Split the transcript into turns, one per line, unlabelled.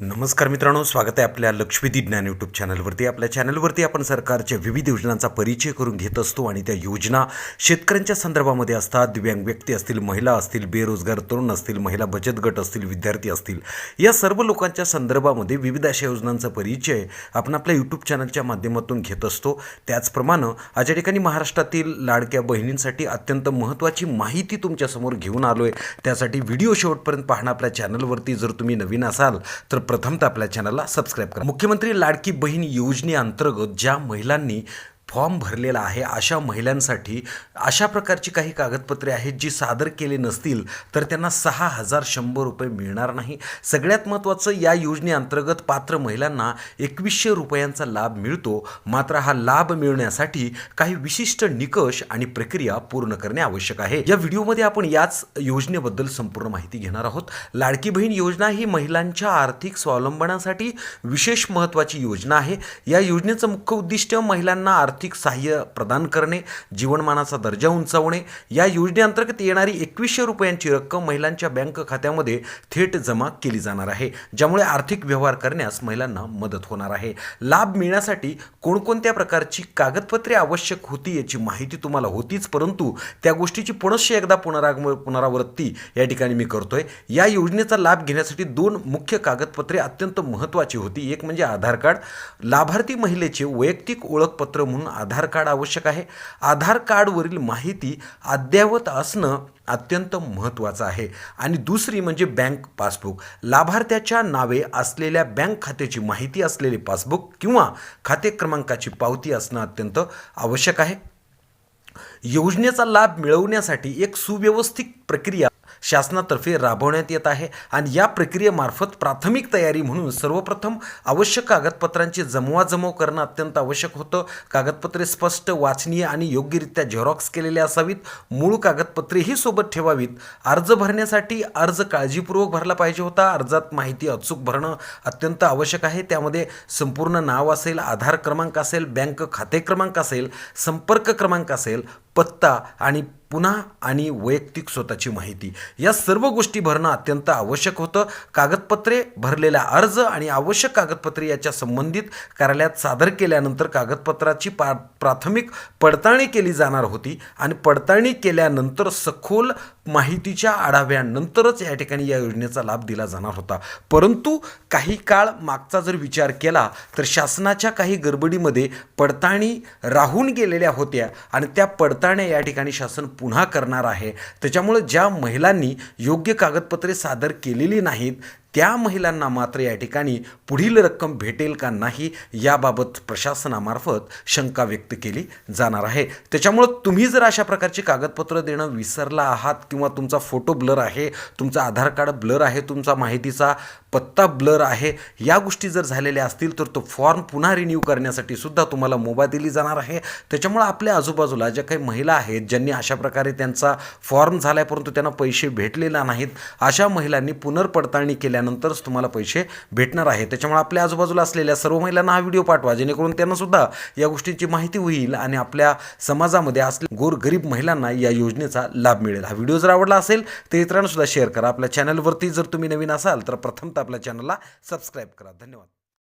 नमस्कार मित्रांनो स्वागत आहे आपल्या लक्ष्मीदी ज्ञान यूट्यूब चॅनलवरती आपल्या चॅनलवरती आपण सरकारच्या विविध योजनांचा परिचय करून घेत असतो आणि त्या योजना शेतकऱ्यांच्या संदर्भामध्ये असतात. दिव्यांग व्यक्ती असतील महिला असतील बेरोजगार तरुण असतील महिला बचत गट असतील विद्यार्थी असतील. या सर्व लोकांच्या संदर्भामध्ये विविध अशा योजनांचा परिचय आपण आपल्या यूट्यूब चॅनलच्या माध्यमातून घेत असतो. त्याचप्रमाणे आज या ठिकाणी महाराष्ट्रातील लाडक्या बहिणींसाठी अत्यंत महत्त्वाची माहिती तुमच्यासमोर घेऊन आलो आहे त्यासाठी व्हिडिओ शेवटपर्यंत पाहणं आपल्या चॅनलवरती जर तुम्ही नवीन असाल तर प्रथमतः आपल्या चॅनलला सबस्क्राईब करा. मुख्यमंत्री लाडकी बहीण योजनेअंतर्गत ज्या महिलांनी फॉर्म भरलेला आहे अशा महिलांसाठी. अशा प्रकारची काही कागदपत्रे आहेत जी सादर केले नसतील तर त्यांना सहा हजार शंभर रुपये मिळणार नाही. सगळ्यात महत्त्वाचं या योजनेअंतर्गत पात्र महिलांना एकवीसशे रुपयांचा लाभ मिळतो. मात्र हा लाभ मिळण्यासाठी काही विशिष्ट निकष आणि प्रक्रिया पूर्ण करणे आवश्यक आहे. या व्हिडिओमध्ये आपण याच योजनेबद्दल संपूर्ण माहिती घेणार आहोत. लाडकी बहीण योजना ही महिलांच्या आर्थिक स्वावलंबनासाठी विशेष महत्त्वाची योजना आहे. या योजनेचं मुख्य उद्दिष्ट महिलांना आर्थिक आर्थिक सहाय्य प्रदान करणे जीवनमानाचा दर्जा उंचावणे या योजनेअंतर्गत येणारी एकवीसशे रुपयांची रक्कम महिलांच्या बँक खात्यामध्ये थेट जमा केली जाणार आहे ज्यामुळे आर्थिक व्यवहार करण्यास महिलांना मदत होणार आहे. लाभ मिळण्यासाठी कोणकोणत्या प्रकारची कागदपत्रे आवश्यक होती याची माहिती तुम्हाला होतीच परंतु त्या गोष्टीची पुनश्च एकदा पुनरागम पुनरावृत्ती या ठिकाणी मी करतोय. या योजनेचा लाभ घेण्यासाठी दोन मुख्य कागदपत्रे अत्यंत महत्त्वाची होती. एक म्हणजे आधार कार्ड. लाभार्थी महिलेचे वैयक्तिक ओळखपत्र म्हणून आधार कार्ड आवश्यक आहे. आधार कार्डवरील माहिती अद्ययावत असणं अत्यंत महत्त्वाचं आहे. आणि दुसरी म्हणजे बँक पासबुक. लाभार्थ्याच्या नावे असलेल्या बँक खात्याची माहिती असलेले पासबुक किंवा खाते क्रमांकाची पावती असणं अत्यंत आवश्यक आहे. योजनेचा लाभ मिळवण्यासाठी एक सुव्यवस्थित प्रक्रिया शासनातर्फे राबवण्यात येत आहे. आणि या प्रक्रियेमार्फत प्राथमिक तयारी म्हणून सर्वप्रथम आवश्यक कागदपत्रांची जमवाजमव करणं अत्यंत आवश्यक होतं. कागदपत्रे स्पष्ट वाचनीय आणि योग्यरित्या झेरॉक्स केलेले असावीत. मूळ कागदपत्रेही सोबत ठेवावीत. अर्ज भरण्यासाठी अर्ज काळजीपूर्वक भरला पाहिजे होता. अर्जात माहिती अचूक भरणं अत्यंत आवश्यक आहे. त्यामध्ये संपूर्ण नाव असेल आधार क्रमांक असेल बँक खाते क्रमांक असेल संपर्क क्रमांक असेल पत्ता आणि पुन्हा आणि वैयक्तिक स्वतःची माहिती. या सर्व गोष्टी भरणं अत्यंत आवश्यक होतं. कागदपत्रे भरलेला अर्ज आणि आवश्यक कागदपत्रे याच्या संबंधित कार्यालयात सादर केल्यानंतर कागदपत्राची पा प्राथमिक पडताळणी केली जाणार होती आणि पडताळणी केल्यानंतर सखोल माहितीच्या आढाव्यानंतरच या ठिकाणी या योजनेचा लाभ दिला जाणार होता. परंतु काही काळ मागचा जर विचार केला तर शासनाच्या काही गडबडीमध्ये पडताळणी राहून गेलेल्या होत्या आणि त्या पडताळण्या या ठिकाणी शासन पुन्हा करणार आहे. त्याच्यामुळं ज्या महिलांनी योग्य कागदपत्रे सादर केलेली नाहीत त्या महिलांना मात्र या ठिकाणी पुढील रक्कम भेटेल का नाही याबाबत प्रशासनामार्फत शंका व्यक्त केली जाणार आहे. त्याच्यामुळं तुम्ही जर अशा प्रकारची कागदपत्रं देणं विसरला आहात किंवा तुमचा फोटो ब्लर आहे तुमचा आधार कार्ड ब्लर आहे तुमचा माहितीचा पत्ता ब्लर आहे या गोष्टी जर झालेल्या असतील तर तो फॉर्म पुन्हा रिन्यू करण्यासाठी सुद्धा तुम्हाला मोबा दिली जाणार आहे. त्याच्यामुळं आपल्या आजूबाजूला ज्या काही महिला आहेत ज्यांनी अशा प्रकारे त्यांचा फॉर्म झाला आहे परंतु त्यांना पैसे भेटलेला नाहीत अशा महिलांनी पुनर्पडताळणी केल्यानंतरच तुम्हाला पैसे भेटणार आहे. त्याच्यामुळे आपल्या आजूबाजूला असलेल्या सर्व महिलांना हा व्हिडिओ पाठवा. जेणेकरून त्यांनासुद्धा या गोष्टींची माहिती होईल आणि आपल्या समाजामध्ये असले गोरगरीब महिलांना या योजनेचा लाभ मिळेल. हा व्हिडिओ जर आवडला असेल तर इतरांनासुद्धा शेअर करा. आपल्या चॅनलवरती जर तुम्ही नवीन असाल तर प्रथमतः आपल्या चॅनलला सबस्क्राईब करा. धन्यवाद.